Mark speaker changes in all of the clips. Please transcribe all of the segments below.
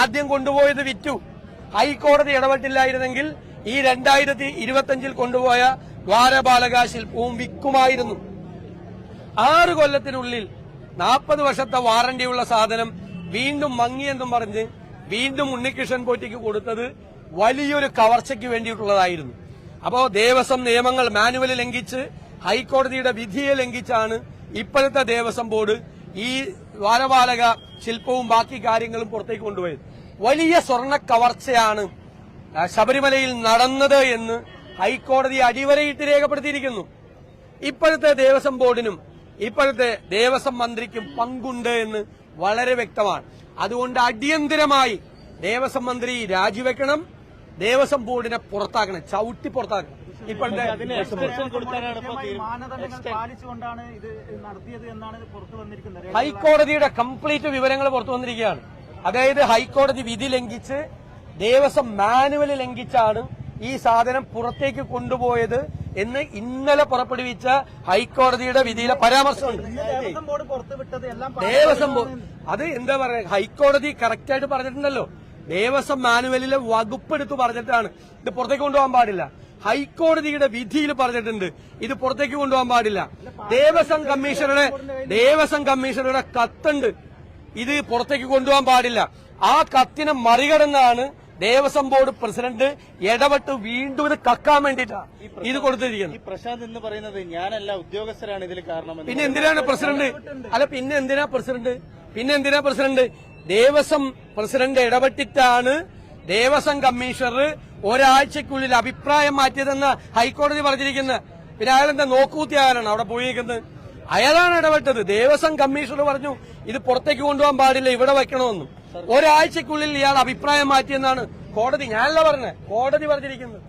Speaker 1: ആദ്യം കൊണ്ടുപോയത് വിറ്റു. ഹൈക്കോടതി ഇടപെട്ടില്ലായിരുന്നെങ്കിൽ ഈ രണ്ടായിരത്തി ഇരുപത്തിയഞ്ചിൽ കൊണ്ടുപോയ ദ്വാരപാലക ശില്പവും വിൽക്കുമായിരുന്നു ആറ് കൊല്ലത്തിനുള്ളിൽ നാൽപ്പത് വർഷത്തെ വാറണ്ടിയുള്ള സാധനം വീണ്ടും മങ്ങിയെന്നും പറഞ്ഞ് വീണ്ടും ഉണ്ണികൃഷ്ണൻ പോറ്റിക്ക് കൊടുത്തത് വലിയൊരു കവർച്ചയ്ക്ക് വേണ്ടിയിട്ടുള്ളതായിരുന്നു. അപ്പോ ദേവസ്വം നിയമങ്ങൾ മാനുവൽ ലംഘിച്ച് ഹൈക്കോടതിയുടെ വിധിയെ ലംഘിച്ചാണ് ഇപ്പോഴത്തെ ദേവസ്വം ബോർഡ് ഈ ദ്വാരപാലക ശില്പവും ബാക്കി കാര്യങ്ങളും പുറത്തേക്ക് കൊണ്ടുപോയത്. വലിയ സ്വർണ കവർച്ചയാണ് ശബരിമലയിൽ നടന്നത് എന്ന് ഹൈക്കോടതി അടിവരയിട്ട് രേഖപ്പെടുത്തിയിരിക്കുന്നു. ഇപ്പോഴത്തെ ദേവസ്വം ബോർഡിനും ഇപ്പോഴത്തെ ദേവസ്വം മന്ത്രിക്കും പങ്കുണ്ട് എന്ന് വളരെ വ്യക്തമാണ്. അതുകൊണ്ട് അടിയന്തിരമായി ദേവസ്വം മന്ത്രി രാജിവെക്കണം ദേവസ്വം ബോർഡിനെ പുറത്താക്കണം ചവിട്ടി പുറത്താക്കണം. ഇപ്പോഴത്തെ
Speaker 2: പാലിച്ചുകൊണ്ടാണ് ഇത് നടത്തിയത് എന്നാണ് പുറത്തു വന്നിരിക്കുന്നത്.
Speaker 1: ഹൈക്കോടതിയുടെ കംപ്ലീറ്റ് വിവരങ്ങൾ പുറത്തു വന്നിരിക്കുകയാണ്. അതായത് ഹൈക്കോടതി വിധി ലംഘിച്ച് ദേവസ്വം മാനുവൽ ലംഘിച്ചാണ് ഈ സാധനം പുറത്തേക്ക് കൊണ്ടുപോയത് എന്ന് ഇന്നലെ പുറപ്പെടുവിച്ച ഹൈക്കോടതിയുടെ വിധിയിലെ പരാമർശമുണ്ട്.
Speaker 2: ദേവസ്വം ബോർഡ്
Speaker 1: അത് എന്താ പറയുക ഹൈക്കോടതി കറക്റ്റ് ആയിട്ട് പറഞ്ഞിട്ടുണ്ടല്ലോ. ദേവസ്വം മാനുവലിലെ വകുപ്പ് എടുത്ത് പറഞ്ഞിട്ടാണ് ഇത് പുറത്തേക്ക് കൊണ്ടുപോകാൻ പാടില്ല. ഹൈക്കോടതിയുടെ വിധിയിൽ പറഞ്ഞിട്ടുണ്ട്. ഇത് പുറത്തേക്ക് കൊണ്ടുപോകാൻ പാടില്ല. ദേവസ്വം കമ്മീഷണറുടെ ദേവസ്വം കമ്മീഷണറുടെ കത്തുണ്ട്. ഇത് പുറത്തേക്ക് കൊണ്ടുപോകാൻ പാടില്ല. ആ കത്തിനെ മറികടന്നാണ് ദേവസ്വം ബോർഡ് പ്രസിഡന്റ് ഇടപെട്ട് വീണ്ടും ഇത് കക്കാൻ വേണ്ടിയിട്ടാണ് ഇത് കൊടുത്തിരിക്കുന്നത്.
Speaker 3: പ്രശാന്ത് എന്ന് പറയുന്നത് ഞാനല്ല ഉദ്യോഗസ്ഥരാണ് ഇതിൽ കാരണം
Speaker 1: പിന്നെ എന്തിനാണ് പ്രസിഡന്റ്? അല്ല പിന്നെ എന്തിനാ പ്രസിഡന്റ്? പിന്നെ എന്തിനാ പ്രസിഡന്റ്? ദേവസ്വം പ്രസിഡന്റ് ഇടപെട്ടിട്ടാണ് ദേവസ്വം കമ്മീഷണർ ഒരാഴ്ചക്കുള്ളിൽ അഭിപ്രായം മാറ്റിയതെന്ന് ഹൈക്കോടതി പറഞ്ഞിരിക്കുന്നത് പിന്നെ അയാൾ എന്താ നോക്കൂത്തിയാകാനാണ് അവിടെ പോയിരിക്കുന്നത്? അയാളാണ് ഇടപെട്ടത്. ദേവസ്വം കമ്മീഷണർ പറഞ്ഞു ഇത് പുറത്തേക്ക് കൊണ്ടുപോകാൻ പാടില്ല ഇവിടെ വെക്കണമെന്നും ഒരാഴ്ചക്കുള്ളിൽ ഇയാൾ അഭിപ്രായം മാറ്റിയെന്നാണ് കോടതി ഞാനല്ല പറഞ്ഞത് കോടതി പറഞ്ഞിരിക്കുന്നത്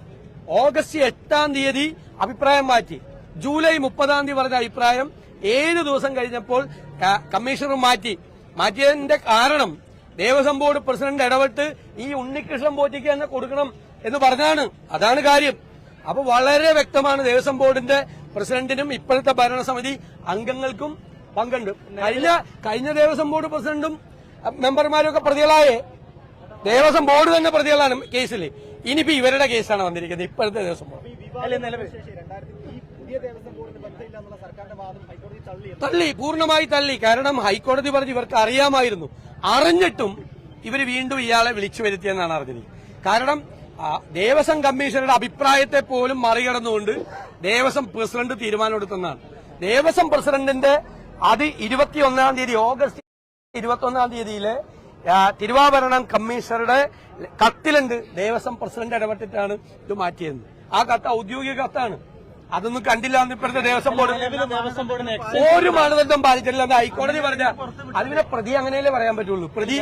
Speaker 1: ഓഗസ്റ്റ് എട്ടാം തീയതി അഭിപ്രായം മാറ്റി. ജൂലൈ മുപ്പതാം തീയതി പറഞ്ഞ അഭിപ്രായം ഏഴ് ദിവസം കഴിഞ്ഞപ്പോൾ കമ്മീഷണർ മാറ്റി. മാറ്റിയതിന്റെ കാരണം ദേവസ്വം ബോർഡ് പ്രസിഡന്റ് ഇടപെട്ട് ഈ ഉണ്ണികൃഷ്ണൻ പോറ്റിക്ക് തന്നെ കൊടുക്കണം എന്ന് പറഞ്ഞാണ്. അതാണ് കാര്യം. അപ്പൊ വളരെ വ്യക്തമാണ് ദേവസ്വം ബോർഡിന്റെ പ്രസിഡന്റിനും ഇപ്പോഴത്തെ ഭരണസമിതി അംഗങ്ങൾക്കും പങ്കുണ്ട്. കഴിഞ്ഞ കഴിഞ്ഞ ദേവസ്വം ബോർഡ് പ്രസിഡന്റും മെമ്പർമാരും ഒക്കെ പ്രതികളായേ ദേവസ്വം ബോർഡ് തന്നെ പ്രതികളാണ് കേസിൽ ഇനിയിപ്പോ ഇവരുടെ കേസാണ് വന്നിരിക്കുന്നത് ഇപ്പോഴത്തെ ദേവസ്വം ബോർഡ്.
Speaker 2: തള്ളി
Speaker 1: പൂർണമായി തള്ളി. കാരണം ഹൈക്കോടതി പറഞ്ഞ് ഇവർക്ക് അറിയാമായിരുന്നു. അറിഞ്ഞിട്ടും ഇവർ വീണ്ടും ഇയാളെ വിളിച്ചു വരുത്തിയെന്നാണ് അറിഞ്ഞത് കാരണം ദേവസ്വം കമ്മീഷണറുടെ അഭിപ്രായത്തെ പോലും മറികടന്നുകൊണ്ട് ദേവസ്വം പ്രസിഡന്റ് തീരുമാനമെടുത്തെന്നാണ് ദേവസ്വം പ്രസിഡന്റിന്റെ അത് ഇരുപത്തിയൊന്നാം തീയതി ഓഗസ്റ്റ് ഇരുപത്തിയൊന്നാം തീയതിയിലെ തിരുവാഭരണം കമ്മീഷണറുടെ കത്തിലുണ്ട് ദേവസ്വം പ്രസിഡന്റ് ഇടപെട്ടിട്ടാണ് ഇത് മാറ്റിയത്. ആ കത്ത് ഔദ്യോഗിക കത്താണ്. അതൊന്നും കണ്ടില്ല എന്ന് ഇപ്പോഴത്തെ ദേവസ്വം ബോർഡ്. ഒരു മാനദണ്ഡം പാലിച്ചിട്ടില്ല എന്ന് ഹൈക്കോടതി പറഞ്ഞ അതിനെ പ്രതി അങ്ങനെയല്ലേ പറയാൻ പറ്റുള്ളൂ. പ്രതി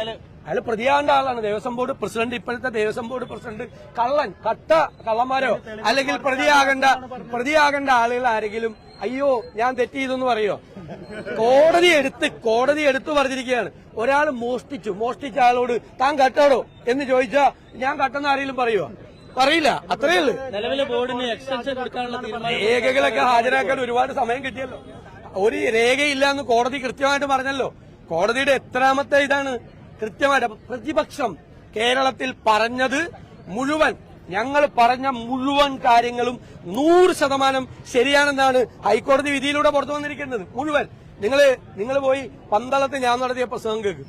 Speaker 1: അയാൾ പ്രതിയാണ്ട ആളാണ്. ദേവസ്വം ബോർഡ് പ്രസിഡന്റ് ഇപ്പോഴത്തെ ദേവസ്വം ബോർഡ് പ്രസിഡന്റ് കള്ളൻ കട്ട കള്ളന്മാരോ? അല്ലെങ്കിൽ പ്രതിയാകേണ്ട പ്രതിയാകേണ്ട ആളുകൾ ആരെങ്കിലും? അയ്യോ ഞാൻ തെറ്റ് ചെയ്തെന്ന് പറയോ? കോടതി എടുത്ത് കോടതി എടുത്തു പറഞ്ഞിരിക്കുകയാണ്. ഒരാൾ മോഷ്ടിച്ചു. മോഷ്ടിച്ച ആളോട് താൻ കട്ടടോ എന്ന് ചോദിച്ചാ ഞാൻ കട്ടെന്ന് ആരെങ്കിലും പറയുമോ പറയില്ല. അത്രയേ ഉള്ളൂ.
Speaker 3: നിലവിലെ ബോർഡിന് എക്സ്റ്റൻഷൻ കൊടുക്കാനുള്ള
Speaker 1: രേഖകളൊക്കെ ഹാജരാക്കാൻ ഒരുപാട് സമയം കിട്ടിയല്ലോ. ഒരു രേഖയില്ല എന്ന് കോടതി കൃത്യമായിട്ട് പറഞ്ഞല്ലോ. കോടതിയുടെ എത്രാമത്തെ ഇതാണ്? കൃത്യമായിട്ട് പ്രതിപക്ഷം കേരളത്തിൽ പറഞ്ഞത് മുഴുവൻ ഞങ്ങൾ പറഞ്ഞ മുഴുവൻ കാര്യങ്ങളും നൂറ് ശതമാനം ശരിയാണെന്നാണ് ഹൈക്കോടതി വിധിയിലൂടെ പുറത്തു വന്നിരിക്കുന്നത്. മുഴുവൻ. നിങ്ങൾ നിങ്ങൾ പോയി പന്തളത്ത് ഞാൻ നടത്തിയ പ്രസംഗം കേൾക്കും